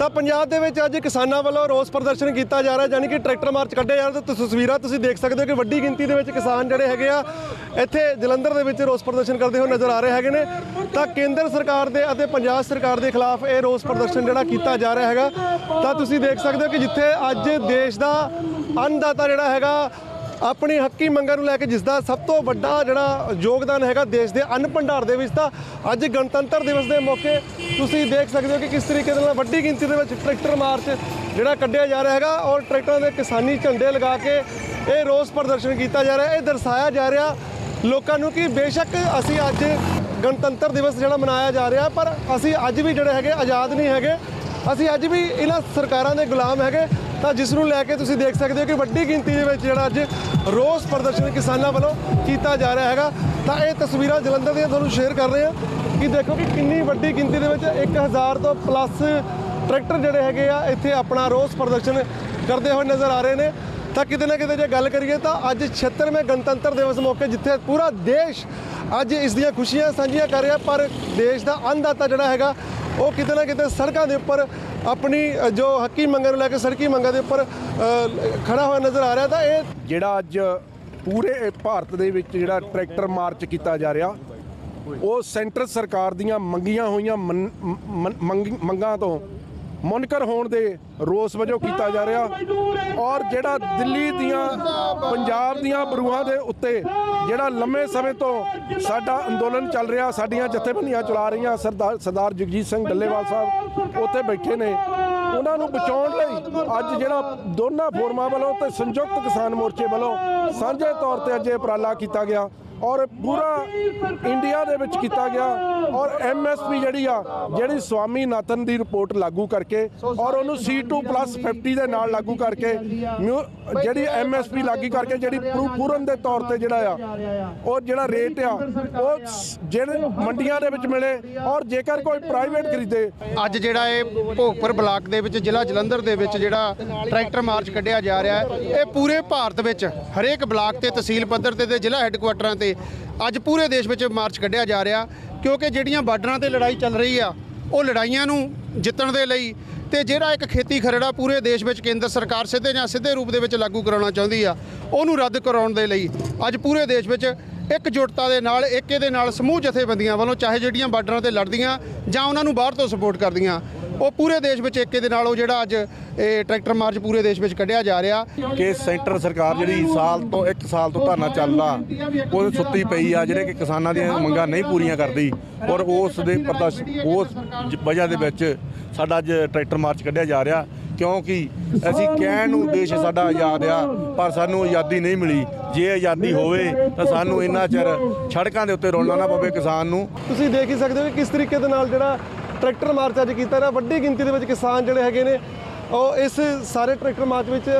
ਤਾਂ ਪੰਜਾਬ ਦੇ ਵਿੱਚ ਅੱਜ ਕਿਸਾਨਾਂ ਵੱਲੋਂ ਰੋਸ ਪ੍ਰਦਰਸ਼ਨ ਕੀਤਾ ਜਾ ਰਿਹਾ ਯਾਨੀ ਕਿ ਟਰੈਕਟਰ ਮਾਰਚ ਕੱਢਿਆ ਜਾ ਰਿਹਾ ਤਾਂ ਤਸਵੀਰਾਂ ਤੁਸੀਂ ਦੇਖ ਸਕਦੇ ਹੋ ਕਿ ਵੱਡੀ ਗਿਣਤੀ ਦੇ ਵਿੱਚ ਕਿਸਾਨ ਜਿਹੜੇ ਹੈਗੇ ਆ, ਇੱਥੇ ਜਲੰਧਰ ਦੇ ਵਿੱਚ ਰੋਸ ਪ੍ਰਦਰਸ਼ਨ ਕਰਦੇ ਹੋਏ ਨਜ਼ਰ ਆ ਰਹੇ ਹੈਗੇ ਨੇ। ਤਾਂ ਕੇਂਦਰ ਸਰਕਾਰ ਦੇ ਅਤੇ ਪੰਜਾਬ ਸਰਕਾਰ ਦੇ ਖਿਲਾਫ ਇਹ ਰੋਸ ਪ੍ਰਦਰਸ਼ਨ ਜਿਹੜਾ ਕੀਤਾ ਜਾ ਰਿਹਾ ਹੈਗਾ। ਤਾਂ ਤੁਸੀਂ ਦੇਖ ਸਕਦੇ ਹੋ ਕਿ ਜਿੱਥੇ ਅੱਜ ਦੇਸ਼ ਦਾ ਅੰਨਦਾਤਾ ਜਿਹੜਾ ਹੈਗਾ ਆਪਣੀ ਹੱਕੀ ਮੰਗਾਂ ਨੂੰ ਲੈ ਕੇ ਜਿਸ ਦਾ ਸਭ ਤੋਂ ਵੱਡਾ ਜਿਹੜਾ ਯੋਗਦਾਨ ਹੈਗਾ ਦੇਸ਼ ਦੇ ਅੰਨ ਭੰਡਾਰ ਦੇ ਵਿੱਚ ਤਾਂ ਅੱਜ ਗਣਤੰਤਰ ਦਿਵਸ ਦੇ ਮੌਕੇ ਤੁਸੀਂ ਦੇਖ ਸਕਦੇ ਹੋ ਕਿ ਕਿਸ ਤਰੀਕੇ ਦੇ ਨਾਲ ਵੱਡੀ ਗਿਣਤੀ ਦੇ ਵਿੱਚ ਟਰੈਕਟਰ ਮਾਰਚ ਜਿਹੜਾ ਕੱਢਿਆ ਜਾ ਰਿਹਾ ਹੈਗਾ ਔਰ ਟਰੈਕਟਰਾਂ ਦੇ ਕਿਸਾਨੀ ਝੰਡੇ ਲਗਾ ਕੇ ਇਹ ਰੋਸ ਪ੍ਰਦਰਸ਼ਨ ਕੀਤਾ ਜਾ ਰਿਹਾ, ਇਹ ਦਰਸਾਇਆ ਜਾ ਰਿਹਾ ਲੋਕਾਂ ਨੂੰ ਕਿ ਬੇਸ਼ੱਕ ਅਸੀਂ ਅੱਜ ਗਣਤੰਤਰ ਦਿਵਸ ਜਿਹੜਾ ਮਨਾਇਆ ਜਾ ਰਿਹਾ ਪਰ ਅਸੀਂ ਅੱਜ ਵੀ ਜਿਹੜੇ ਹੈਗੇ ਆਜ਼ਾਦ ਨਹੀਂ ਹੈਗੇ, ਅਸੀਂ ਅੱਜ ਵੀ ਇਹਨਾਂ ਸਰਕਾਰਾਂ ਦੇ ਗੁਲਾਮ ਹੈਗੇ ਤਾਂ ਜਿਸ ਨੂੰ ਲੈ ਕੇ ਤੁਸੀਂ ਦੇਖ ਸਕਦੇ ਹੋ ਕਿ ਵੱਡੀ ਗਿਣਤੀ ਦੇ ਵਿੱਚ ਜਿਹੜਾ ਅੱਜ ਰੋਸ ਪ੍ਰਦਰਸ਼ਨ ਕਿਸਾਨਾਂ ਵੱਲੋਂ ਕੀਤਾ ਜਾ ਰਿਹਾ ਹੈਗਾ। ਤਾਂ ਇਹ ਤਸਵੀਰਾਂ ਜਲੰਧਰ ਦੀਆਂ ਤੁਹਾਨੂੰ ਸ਼ੇਅਰ ਕਰ ਰਹੇ ਹਾਂ ਕਿ ਦੇਖੋ ਕਿ ਕਿੰਨੀ ਵੱਡੀ ਗਿਣਤੀ ਦੇ ਵਿੱਚ 1000 ਤੋਂ ਪਲੱਸ ਟਰੈਕਟਰ ਜਿਹੜੇ ਹੈਗੇ ਆ, ਇੱਥੇ ਆਪਣਾ ਰੋਸ ਪ੍ਰਦਰਸ਼ਨ ਕਰਦੇ ਹੋਏ ਨਜ਼ਰ ਆ ਰਹੇ ਨੇ। ਤਾਂ ਕਿਤੇ ਨਾ ਕਿਤੇ ਜੇ ਗੱਲ ਕਰੀਏ ਤਾਂ ਅੱਜ 76ਵੇਂ ਗਣਤੰਤਰ ਦਿਵਸ ਮੌਕੇ ਜਿੱਥੇ ਪੂਰਾ ਦੇਸ਼ ਅੱਜ ਇਸ ਦੀਆਂ ਖੁਸ਼ੀਆਂ ਸਾਂਝੀਆਂ ਕਰ ਰਿਹਾ, ਪਰ ਦੇਸ਼ ਦਾ ਅੰਨਦਾਤਾ ਜਿਹੜਾ ਹੈਗਾ ਉਹ ਕਿਤੇ ਨਾ ਕਿਤੇ ਸੜਕਾਂ ਦੇ ਉੱਪਰ ਆਪਣੀ ਜੋ ਹੱਕੀ ਮੰਗਾਂ ਨੂੰ ਲੈ ਕੇ ਸੜਕੀ ਮੰਗਾਂ ਦੇ ਉੱਪਰ ਖੜਾ ਹੋਇਆ ਨਜ਼ਰ ਆ ਰਿਹਾ ਤਾਂ ਇਹ ਜਿਹੜਾ ਅੱਜ ਪੂਰੇ ਭਾਰਤ ਦੇ ਵਿੱਚ ਜਿਹੜਾ ਟਰੈਕਟਰ ਮਾਰਚ ਕੀਤਾ ਜਾ ਰਿਹਾ, ਉਹ ਸੈਂਟਰ ਸਰਕਾਰ ਦੀਆਂ ਮੰਗੀਆਂ ਹੋਈਆਂ ਮੰਗਾਂ ਤੋਂ ਮੁਨਕਰ ਹੋਣ ਦੇ ਰੋਸ ਵਜੋਂ ਕੀਤਾ ਜਾ ਰਿਹਾ। ਔਰ ਜਿਹੜਾ ਦਿੱਲੀ ਦੀਆਂ, ਪੰਜਾਬ ਦੀਆਂ ਬਰੂਹਾਂ ਦੇ ਉੱਤੇ ਜਿਹੜਾ ਲੰਮੇ ਸਮੇਂ ਤੋਂ ਸਾਡਾ ਅੰਦੋਲਨ ਚੱਲ ਰਿਹਾ, ਸਾਡੀਆਂ ਜਥੇਬੰਦੀਆਂ ਚਲਾ ਰਹੀਆਂ, ਸਰਦਾਰ ਸਰਦਾਰ ਜਗਜੀਤ ਸਿੰਘ ਡੱਲੇਵਾਲ ਸਾਹਿਬ ਉੱਥੇ ਬੈਠੇ ਨੇ, ਉਹਨਾਂ ਨੂੰ ਬਚਾਉਣ ਲਈ ਅੱਜ ਜਿਹੜਾ ਦੋਨਾਂ ਫੋਰਮਾਂ ਵੱਲੋਂ ਤੇ ਸੰਯੁਕਤ ਕਿਸਾਨ ਮੋਰਚੇ ਵੱਲੋਂ ਸਾਂਝੇ ਤੌਰ ਤੇ ਅੱਜ ਇਹ ਉਪਰਾਲਾ ਕੀਤਾ ਗਿਆ। ਔਰ ਪੂਰਾ ਇੰਡੀਆ ਦੇ ਵਿੱਚ ਕੀਤਾ ਗਿਆ ਔਰ ਐਮਐਸਪੀ ਜਿਹੜੀ ਆ, ਜਿਹੜੀ ਸਵਾਮੀ ਨਾਥਨ ਦੀ ਰਿਪੋਰਟ ਲਾਗੂ ਕਰਕੇ ਔਰ ਉਹਨੂੰ C2+50 ਦੇ ਨਾਲ ਲਾਗੂ ਕਰਕੇ ਮਿਊ- ਜਿਹੜੀ ਐਮਐਸਪੀ ਲਾਗੀ ਕਰਕੇ ਜਿਹੜੀ ਪੂਰਨ ਦੇ ਤੌਰ ਤੇ ਜਿਹੜਾ ਆ, ਉਹ ਜਿਹੜਾ ਰੇਟ ਆ, ਉਹ ਜਿਹੜੇ ਮੰਡੀਆਂ ਦੇ ਵਿੱਚ ਮਿਲੇ ਔਰ ਜੇਕਰ ਕੋਈ ਪ੍ਰਾਈਵੇਟ ਖਰੀਦੇ। ਅੱਜ ਜਿਹੜਾ ਇਹ ਭੋਗਪੁਰ ਬਲਾਕ ਦੇ ਵਿੱਚ, ਜ਼ਿਲ੍ਹਾ ਜਲੰਧਰ ਦੇ ਵਿੱਚ ਜਿਹੜਾ ਟਰੈਕਟਰ ਮਾਰਚ ਕੱਢਿਆ ਜਾ ਰਿਹਾ ਹੈ, ਇਹ ਪੂਰੇ ਭਾਰਤ ਵਿੱਚ ਹਰੇਕ ਬਲਾਕ ਤੇ ਤਹਿਸੀਲ ਪੱਧਰ ਤੇ ਤੇ ਜ਼ਿਲ੍ਹਾ ਹੈੱਡਕੁਆਟਰਾਂ ਤੇ ਅੱਜ ਪੂਰੇ ਦੇਸ਼ ਵਿੱਚ ਮਾਰਚ ਕੱਢਿਆ ਜਾ ਰਿਹਾ ਕਿਉਂਕਿ ਜਿਹੜੀਆਂ ਬਾਰਡਰਾਂ ਤੇ ਲੜਾਈ ਚੱਲ ਰਹੀ ਆ, ਉਹ ਲੜਾਈਆਂ ਨੂੰ ਜਿੱਤਣ ਦੇ ਲਈ ਤੇ ਜਿਹੜਾ ਇੱਕ ਖੇਤੀ ਖਰੜਾ ਪੂਰੇ ਦੇਸ਼ ਵਿੱਚ ਕੇਂਦਰ ਸਰਕਾਰ ਸਿੱਧੇ ਜਾਂ ਸਿੱਧੇ ਰੂਪ ਦੇ ਵਿੱਚ ਲਾਗੂ ਕਰਾਉਣਾ ਚਾਹੁੰਦੀ ਆ, ਉਹਨੂੰ ਰੱਦ ਕਰਾਉਣ ਦੇ ਲਈ ਅੱਜ ਪੂਰੇ ਦੇਸ਼ ਵਿੱਚ ਇੱਕ ਇਕਜੁੱਟਤਾ ਦੇ ਨਾਲ, ਏਕੇ ਦੇ ਨਾਲ ਸਮੂਹ ਜਥੇਬੰਦੀਆਂ ਵੱਲੋਂ ਚਾਹੇ ਜਿਹੜੀਆਂ ਬਾਰਡਰਾਂ ਤੇ ਲੜਦੀਆਂ ਜਾਂ ਉਹਨਾਂ ਨੂੰ ਬਾਹਰ ਤੋਂ ਸਪੋਰਟ ਕਰਦੀਆਂ ਉਹ ਪੂਰੇ ਦੇਸ਼ ਵਿੱਚ ਏਕੇ ਦੇ ਨਾਲ ਉਹ ਜਿਹੜਾ ਅੱਜ ਇਹ ਟਰੈਕਟਰ ਮਾਰਚ ਪੂਰੇ ਦੇਸ਼ ਵਿੱਚ ਕੱਢਿਆ ਜਾ ਰਿਹਾ। ਕਿ ਸੈਂਟਰ ਸਰਕਾਰ ਜਿਹੜੀ ਸਾਲ ਤੋਂ 1 ਸਾਲ ਤੋਂ ਧਰਨਾ ਚੱਲਦਾ ਉਹ ਸੁੱਤੀ ਪਈ ਆ ਜਿਹੜੇ ਕਿ ਕਿਸਾਨਾਂ ਦੀਆਂ ਮੰਗਾਂ ਨਹੀਂ ਪੂਰੀਆਂ ਕਰਦੀ ਔਰ ਉਸ ਦੇ ਪ੍ਰਦਰਸ਼ ਉਸ ਵਜ੍ਹਾ ਦੇ ਵਿੱਚ ਸਾਡਾ ਅੱਜ ਟਰੈਕਟਰ ਮਾਰਚ ਕੱਢਿਆ ਜਾ ਰਿਹਾ ਕਿਉਂਕਿ ਅਸੀਂ ਕਹਿਣ ਨੂੰ ਦੇਸ਼ ਸਾਡਾ ਆਜ਼ਾਦ ਆ ਪਰ ਸਾਨੂੰ ਆਜ਼ਾਦੀ ਨਹੀਂ ਮਿਲੀ। ਜੇ ਆਜ਼ਾਦੀ ਹੋਵੇ ਤਾਂ ਸਾਨੂੰ ਇੰਨਾ ਚਿਰ ਸੜਕਾਂ ਦੇ ਉੱਤੇ ਰੋਲਣਾ ਨਾ ਪਵੇ ਕਿਸਾਨ ਨੂੰ। ਤੁਸੀਂ ਦੇਖ ਹੀ ਸਕਦੇ ਹੋ ਕਿ ਕਿਸ ਤਰੀਕੇ ਦੇ ਨਾਲ ਜਿਹੜਾ ਟਰੈਕਟਰ ਮਾਰਚ ਅੱਜ ਕੀਤਾ ਰਿਹਾ ਵੱਡੀ ਗਿਣਤੀ ਦੇ ਵਿੱਚ ਕਿਸਾਨ ਜਿਹੜੇ ਹੈਗੇ ਨੇ, ਉਹ ਇਸ ਸਾਰੇ ਟਰੈਕਟਰ ਮਾਰਚ ਵਿੱਚ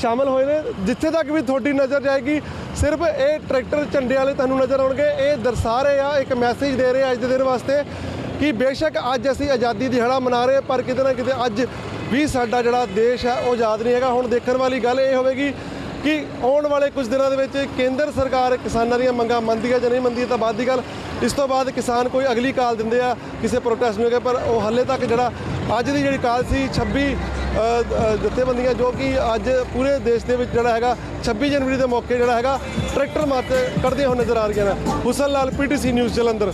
ਸ਼ਾਮਲ ਹੋਏ ਨੇ। ਜਿੱਥੇ ਤੱਕ ਵੀ ਤੁਹਾਡੀ ਨਜ਼ਰ ਜਾਏਗੀ, ਸਿਰਫ ਇਹ ਟਰੈਕਟਰ ਝੰਡੇ ਵਾਲੇ ਤੁਹਾਨੂੰ ਨਜ਼ਰ ਆਉਣਗੇ। ਇਹ ਦਰਸਾ ਰਹੇ ਆ, ਇੱਕ ਮੈਸੇਜ ਦੇ ਰਹੇ ਅੱਜ ਦੇ ਦਿਨ ਵਾਸਤੇ ਕਿ ਬੇਸ਼ੱਕ ਅੱਜ ਅਸੀਂ ਆਜ਼ਾਦੀ ਦਿਹਾੜਾ ਮਨਾ ਰਹੇ ਪਰ ਕਿਤੇ ਨਾ ਕਿਤੇ ਅੱਜ ਵੀ ਸਾਡਾ ਜਿਹੜਾ ਦੇਸ਼ ਹੈ, ਉਹ ਆਜ਼ਾਦ ਨਹੀਂ ਹੈਗਾ। ਹੁਣ ਦੇਖਣ ਵਾਲੀ ਗੱਲ ਇਹ ਹੋਵੇਗੀ ਕਿ ਆਉਣ ਵਾਲੇ ਕੁਝ ਦਿਨਾਂ ਦੇ ਵਿੱਚ ਕੇਂਦਰ ਸਰਕਾਰ ਕਿਸਾਨਾਂ ਦੀਆਂ ਮੰਗਾਂ ਮੰਨਦੀ ਹੈ ਜਾਂ ਨਹੀਂ ਮੰਨਦੀ ਤਾਂ ਬਾਅਦ ਦੀ ਗੱਲ। ਇਸ ਤੋਂ ਬਾਅਦ ਕਿਸਾਨ ਕੋਈ ਅਗਲੀ ਕਾਲ ਦਿੰਦੇ ਆ, ਕਿਸੇ ਪ੍ਰੋਟੈਸਟ ਨੂੰ ਲੈ ਪਰ ਉਹ ਹਾਲੇ ਤੱਕ ਜਿਹੜਾ ਅੱਜ ਦੀ ਜਿਹੜੀ ਕਾਲ ਸੀ 26 ਜਥੇਬੰਦੀਆਂ, ਜੋ ਕਿ ਅੱਜ ਪੂਰੇ ਦੇਸ਼ ਦੇ ਵਿੱਚ ਜਿਹੜਾ ਹੈਗਾ 26 ਜਨਵਰੀ ਦੇ ਮੌਕੇ ਜਿਹੜਾ ਹੈਗਾ, ਟਰੈਕਟਰ ਮਾਰਚ ਕੱਢਦੇ ਹੋਏ ਨਜ਼ਰ ਆ ਰਹੀਆਂ ਨੇ। Husan Lal, PTC news, Jalandhar.